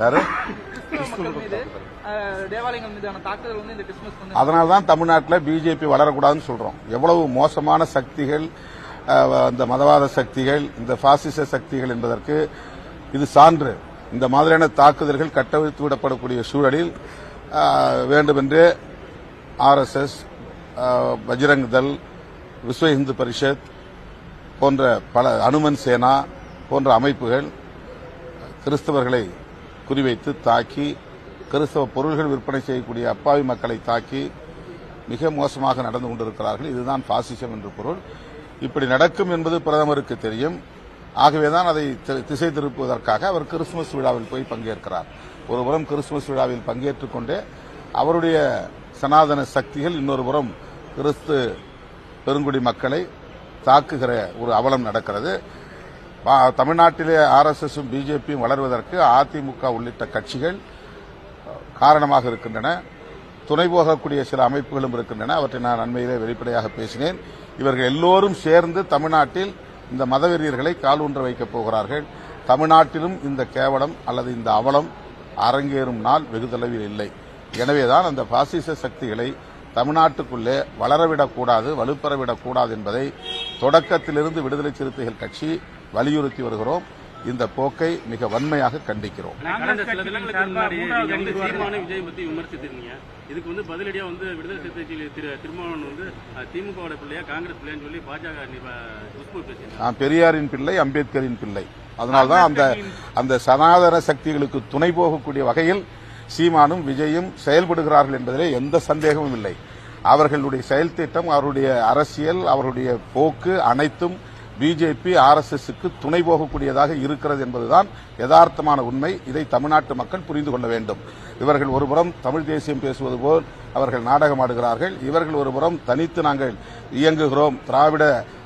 யாரு அதனால தான் தமிழ்நாட்டில் பிஜேபி வளரக்கூடாதுன்னு சொல்றோம். எவ்வளவு மோசமான சக்திகள் இந்த மதவாத சக்திகள் இந்த பாசிச சக்திகள் என்பதற்கு இது சான்று. இந்த மாதிரியான தாக்குதல்கள் கட்டவிழ்த்து விடப்படக்கூடிய சூழலில் வேண்டுமென்றே ஆர்எஸ்எஸ் பஜ்ரங் தள் விஸ்வ இந்து பரிஷத் போன்ற பல அனுமன் சேனா போன்ற அமைப்புகள் கிறிஸ்தவர்களை குறிவைத்து தாக்கி கிறிஸ்தவ பொருள்கள் விற்பனை செய்யக்கூடிய அப்பாவி மக்களை தாக்கி மிக மோசமாக நடந்து கொண்டிருக்கிறார்கள். இதுதான் பாசிசம் என்று பொருள். இப்படி நடக்கும் என்பது பிரதமருக்கு தெரியும். ஆகவேதான் அதை தி- திசை திருப்புவதற்காக அவர் கிறிஸ்துமஸ் விழாவில் போய் பங்கேற்கிறார். ஒருபுறம் கிறிஸ்துமஸ் விழாவில் பங்கேற்றுக் கொண்டே அவருடைய சனாதன சக்திகள் இன்னொரு புறம் கிறிஸ்து பெருங்குடி மக்களை தாக்குகிற ஒரு அவலம் நடக்கிறது. தமிழ்நாட்டிலே ஆர்எஸ்எஸும் பிஜேபியும் வளர்வதற்கு அதிமுக உள்ளிட்ட கட்சிகள் காரணமாக இருக்கின்றன. துணை போகக்கூடிய சில அமைப்புகளும் இருக்கின்றன. அவற்றை நான் அண்மையிலே வெளிப்படையாக பேசினேன். இவர்கள் எல்லோரும் சேர்ந்து தமிழ்நாட்டில் இந்த மதவெறியர்களை காலூன்ற வைக்கப் போகிறார்கள். தமிழ்நாட்டிலும் இந்த கேவலம் அல்லது இந்த அவலம் அரங்கேறும் நாள் வெகு தொலைவில் இல்லை. எனவேதான் அந்த பாசிச சக்திகளை தமிழ்நாட்டுக்குள்ளே வளரவிடக்கூடாது வலுப்பெறவிடக்கூடாது என்பதை தொடக்கத்திலிருந்து விடுதலை சிறுத்தைகள் கட்சி வலியுறுத்தி வருகிறோம். இந்த போக்கை மிக வன்மையாக கண்டிக்கிறோம். இதுக்கு வந்து பதிலடியா வந்து விடுதலை சிறுத்தை கட்சி திரு திருமாவளவன் வந்து திமுகவோட பிள்ளையா காங்கிரஸ் பிள்ளைன்னு சொல்லி பாஜக நான் பெரியாரின் பிள்ளை அம்பேத்கரின் பிள்ளை. அதனால்தான் அந்த அந்த சனாதன சக்திகளுக்கு துணை போகக்கூடிய வகையில் சீமானும் விஜயும் செயல்படுகிறார்கள் என்பதிலே எந்த சந்தேகமும் இல்லை. அவர்களுடைய செயல் திட்டம் அவருடைய அரசியல் அவருடைய போக்கு அனைத்தும் பிஜேபி ஆர்எஸ்எஸ்க்கு துணை போகக்கூடியதாக இருக்கிறது என்பதுதான் யதார்த்தமான உண்மை. இதை தமிழ்நாட்டு மக்கள் புரிந்து கொள்ள வேண்டும். இவர்கள் ஒருபுறம் தமிழ் தேசியம் பேசுவது போல் அவர்கள் நாடகமாடுகிறார்கள் இவர்கள் ஒருபுறம் தனித்து நாங்கள் இயங்குகிறோம். திராவிட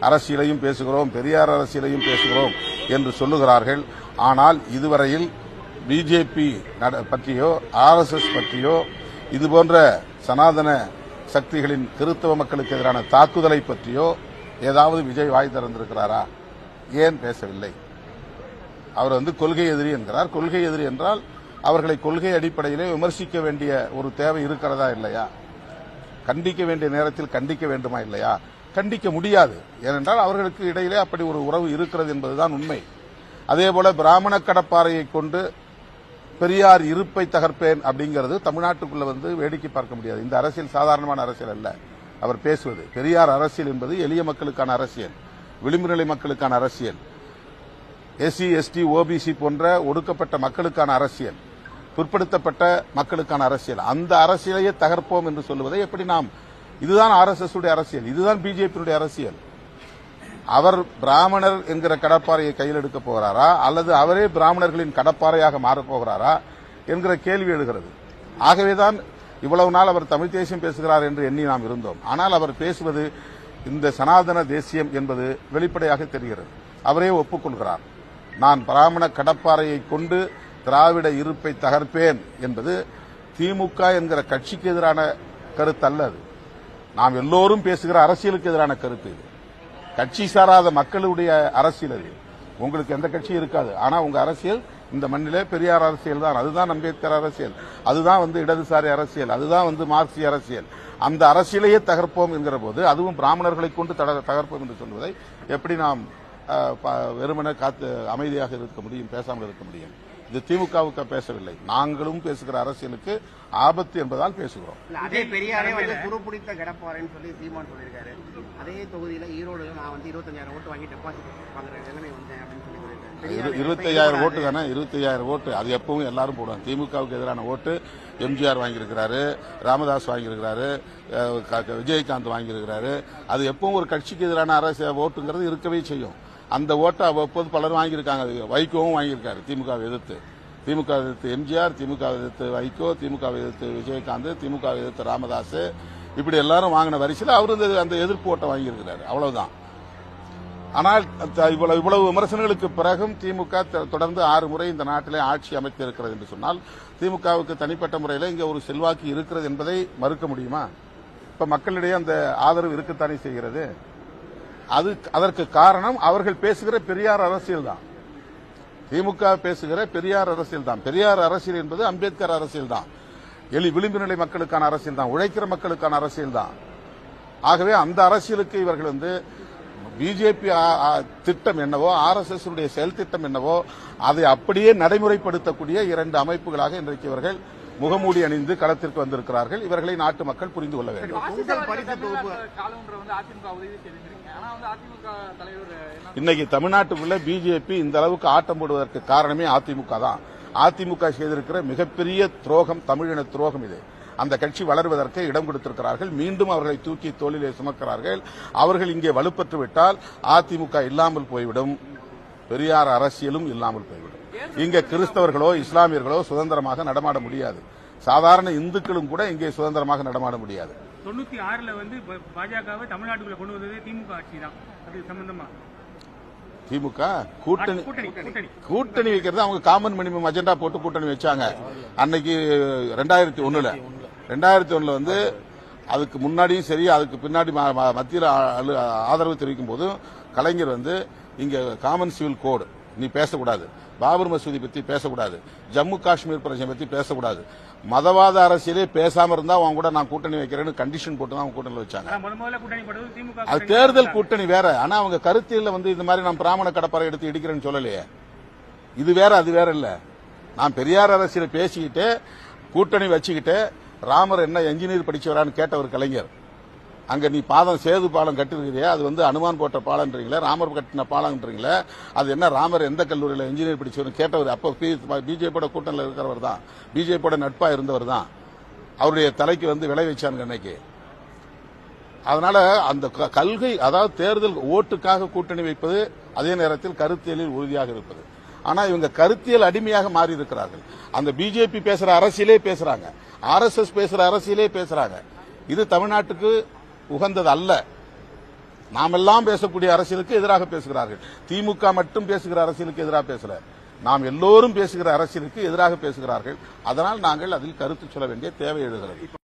அரசியலையும் பேசுகிறோம். பெரியார் அரசியலையும் பேசுகிறோம் என்று சொல்லுகிறார்கள். ஆனால் இதுவரையில் பிஜேபி பற்றியோ ஆர்எஸ்எஸ் பற்றியோ இதுபோன்ற சனாதன சக்திகளின் கிறிஸ்தவ மக்களுக்கு எதிரான தாக்குதலை பற்றியோ ஏதாவது விஜய் வாய் திறந்திருக்கிறாரா? ஏன் பேசவில்லை? அவர் வந்து கொள்கை எதிரி என்கிறார். கொள்கை எதிரி என்றால் அவர்களை கொள்கை அடிப்படையிலே விமர்சிக்க வேண்டிய ஒரு தேவை இருக்கிறதா இல்லையா? கண்டிக்க வேண்டிய நேரத்தில் கண்டிக்க வேண்டுமா இல்லையா? கண்டிக்க முடியாது. ஏனென்றால் அவர்களுக்கு இடையிலே அப்படி ஒரு உறவு இருக்கிறது என்பதுதான் உண்மை. அதேபோல பிராமண கடப்பாறையை கொண்டு பெரியார் இருப்பை தகர்ப்பேன் அப்படிங்கிறது தமிழ்நாட்டுக்குள்ள வந்து வேடிக்கை பார்க்க முடியாது. இந்த அரசியல் சாதாரணமான அரசியல் அல்ல. அவர் பேசுவது. பெரியார் அரசியல் என்பது எளிய மக்களுக்கான அரசியல் விளிம்பு நிலை மக்களுக்கான அரசியல் எஸ்சி எஸ்டி ஓபிசி போன்ற ஒடுக்கப்பட்ட மக்களுக்கான அரசியல் பிற்படுத்தப்பட்ட மக்களுக்கான அரசியல். அந்த அரசியலையே தகர்ப்போம் என்று சொல்லுவதை எப்படி நாம் இதுதான் ஆர்எஸ்எஸ் உடைய அரசியல் இதுதான் பிஜேபியுடைய அரசியல். அவர் பிராமணர் என்கிற கடப்பாறையை கையில் எடுக்க போகிறாரா அல்லது அவரே பிராமணர்களின் கடப்பாறையாக மாறப் போகிறாரா என்கிற கேள்வி எழுகிறது. ஆகவேதான் இவ்வளவு நாள் அவர் தமிழ் தேசியம் பேசுகிறார் என்று எண்ணி நாம் இருந்தோம். ஆனால் அவர் பேசுவது இந்த சனாதன தேசியம் என்பது வெளிப்படையாக தெரிகிறது. அவரே ஒப்புக்கொள்கிறார். நான் பிராமண கடப்பாறையை கொண்டு திராவிட இருப்பை தகர்ப்பேன் என்பது திமுக என்கிற கட்சிக்கு எதிரான கருத்து அல்ல அது. நாம் எல்லோரும் பேசுகிற அரசியலுக்கு எதிரான கருத்து இது. கட்சி சாராத மக்களுடைய அரசியல் அது. உங்களுக்கு எந்த கட்சியும் இருக்காது. ஆனா உங்க அரசியல் இந்த மண்ணிலே பெரியார் அரசியல் தான். அதுதான் அம்பேத்கர் அரசியல். அதுதான் வந்து இடதுசாரி அரசியல். அதுதான் வந்து மார்க்சிய அரசியல். அந்த அரசியலையே தகர்ப்போம் என்கிற போது அதுவும் பிராமணர்களை கொண்டு தகர்ப்போம் என்று சொல்வதை எப்படி நாம் அஹ், ப- வெறுமனே காத்து அமைதியாக இருக்க முடியும் பேசாமல் இருக்க முடியும்? இது திமுகவுக்கு பேசவில்லை. நாங்களும் பேசுகிற அரசியலுக்கு ஆபத்து என்பதால் பேசுகிறோம். அதே பெரியாரே வந்து துருப்பிடித்த கிடப்பாருன்னு சொல்லி சீமான் சொல்லியிருக்காரு. அதே தொகுதியில ஈரோடு நான் வந்து இருபத்தஞ்சாயிரம் ஓட்டு வாங்கி டெபாசிட் வாங்குற நிலைமை வந்தேன் அப்படின்னு சொல்லி இருபத்தையாயிரம் ஓட்டு தானே? இருபத்தையாயிரம் ஓட்டு. அது எப்பவும் எல்லாரும் போடுவாங்க. திமுகவுக்கு எதிரான ஓட்டு எம்ஜிஆர் வாங்கியிருக்கிறாரு ராமதாஸ் வாங்கியிருக்கிறாரு அஹ், க- க- விஜயகாந்த் வாங்கியிருக்கிறாரு. அது எப்பவும் ஒரு கட்சிக்கு எதிரான அரசு ஓட்டுங்கிறது இருக்கவே செய்யும். அந்த ஓட்டை அவ்வப்போது பலரும் வாங்கியிருக்காங்க. அது வைகோவும் வாங்கியிருக்காரு திமுக எதிர்த்து. திமுக எதிர்த்து எம்ஜிஆர் திமுக எதிர்த்து வைகோ திமுக எதிர்த்து விஜயகாந்த் திமுக எதிர்த்து ராமதாஸ். இப்படி எல்லாரும் வாங்கின வரிசையில் அவரு இந்த- அந்த எதிர்ப்பு ஓட்டை வாங்கியிருக்கிறாரு. அவ்வளவுதான். ஆனால் இவ்வளவு இவ்வளவு விமர்சனங்களுக்கு பிறகும் திமுக தொடர்ந்து ஆறு முறை இந்த நாட்டிலே ஆட்சி அமைத்திருக்கிறது என்று சொன்னால் திமுகவுக்கு தனிப்பட்ட முறையில் இங்கே ஒரு செல்வாக்கு இருக்கிறது என்பதை மறுக்க முடியுமா? இப்ப மக்களிடையே அந்த ஆதரவு இருக்கத்தானே செய்கிறது? அது அதற்கு காரணம் அவர்கள் பேசுகிற பெரியார் அரசியல் தான். திமுக பேசுகிற பெரியார் அரசியல் தான். பெரியார் அரசியல் என்பது அம்பேத்கர் அரசியல் தான். எளி விளிம்பு நிலை மக்களுக்கான அரசியல் தான். உழைக்கிற மக்களுக்கான அரசியல் தான். ஆகவே அந்த அரசியலுக்கு இவர்கள் வந்து பிஜேபி திட்டம் என்னவோ ஆர்எஸ்எஸ் உடைய செயல் திட்டம் என்னவோ அதை அப்படியே நடைமுறைப்படுத்தக்கூடிய இரண்டு அமைப்புகளாக இன்றைக்கு இவர்கள் முகமூடி அணிந்து களத்திற்கு வந்திருக்கிறார்கள். இவர்களை நாட்டு மக்கள் புரிந்து கொள்ள வேண்டும். இன்னைக்கு தமிழ்நாட்டுக்குள்ள பிஜேபி இந்த அளவுக்கு ஆட்டம் போடுவதற்கு காரணமே அதிமுக தான். அதிமுக செய்திருக்கிற மிகப்பெரிய துரோகம் தமிழின துரோகம் இது. அந்த கட்சி வளர்வதற்கு இடம் கொடுத்திருக்கிறார்கள். மீண்டும் அவர்களை தூக்கி தோளிலே சுமக்கிறார்கள். அவர்கள் இங்கே வலுப்பெற்று விட்டால் அதிமுக இல்லாமல் போய்விடும். பெரியார் அரசியலும் இல்லாமல் போய்விடும். இங்க கிறிஸ்தவர்களோ இஸ்லாமியர்களோ சுதந்திரமாக நடமாட முடியாது. சாதாரண இந்துக்களும் கூட இங்கே சுதந்திரமாக நடமாட முடியாது. தொண்ணூத்தி ஆறுல வந்து பாஜகவை தமிழ்நாட்டுக்குள்ள கொண்டு வந்தது திமுக ஆட்சி தான் அது சம்பந்தமா? திமுக? கூட்டணி. கூட்டணி வைக்கிறது அவங்க காமன் மினிமம் அஜெண்டா போட்டு கூட்டணி வச்சாங்க. அன்னைக்கு ரெண்டாயிரத்தி ஒண்ணுல. ரெண்டாயிரத்தி ஒண்ணுல வந்து அதுக்கு முன்னாடியும் சரி அதுக்கு பின்னாடி மத்தியில் ஆதரவு தெரிவிக்கும் போதும் கலைஞர் வந்து இங்க காமன் சிவில் கோடு நீ பேசக்கூடாது. பாபர் மசூதி பத்தி பேசக்கூடாது. ஜம்மு காஷ்மீர் பிரச்சனை பத்தி பேசக்கூடாது. மதவாத அரசியலே பேசாம இருந்தா அவங்க கூட நான் கூட்டணி வைக்கிறேன்னு கண்டிஷன் போட்டு தான் அவங்க கூட்டணி வச்சாங்க அது தேர்தல். கூட்டணி வேற. ஆனா அவங்க கருத்தியல்ல வந்து இந்த மாதிரி நான் பிராமண கடப்பாறை எடுத்து இடிக்கிறேன்னு சொல்லலையே. இது வேற அது வேற இல்ல. நான் பெரியார் அரசியல பேசிக்கிட்டு கூட்டணி வச்சுக்கிட்டு ராமர் என்ன என்ஜினியர் படிச்சவரான்னு கேட்ட ஒரு கலைஞர். அங்க நீ பாதம் சேது பாலம் கட்டிருக்கிறியா அது வந்து அனுமான் போட்ட பாலம்ன்றீங்களே ராமர் கட்டின பாலம்ன்றீங்களா அது என்ன ராமர் எந்த கல்லூரியில் இன்ஜினியர் படிச்சவர் கேட்டவர்? அப்போ பிஜேபியோட கூட்டணியில் இருக்கிறவர் தான். பிஜேபியோட நட்பா இருந்தவர் தான். அவருடைய தலைக்கு வந்து விளை வச்சாங்க அன்னைக்கு. அதனால அந்த க- கல்கை அதாவது தேர்தல் ஓட்டுக்காக கூட்டணி வைப்பது அதே நேரத்தில் கருத்தியலில் உறுதியாக இருப்பது. ஆனா இவங்க கருத்தியல் அடிமையாக மாறி இருக்கிறார்கள் அந்த பிஜேபி பேசுற அரசியலே பேசுறாங்க. ஆர்எஸ்எஸ் பேசுற அரசியலே பேசுறாங்க. இது தமிழ்நாட்டுக்கு உகந்தது அல்ல நாமெல்லாம் பேசக்கூடிய அரசியலுக்கு எதிராக பேசுகிறார்கள். திமுக மட்டும் பேசுகிற அரசியலுக்கு எதிராக பேசல. நாம் எல்லோரும் பேசுகிற அரசியலுக்கு எதிராக பேசுகிறார்கள். அதனால் நாங்கள் அதில் கருத்து சொல்ல வேண்டிய தேவை எழுகிறது.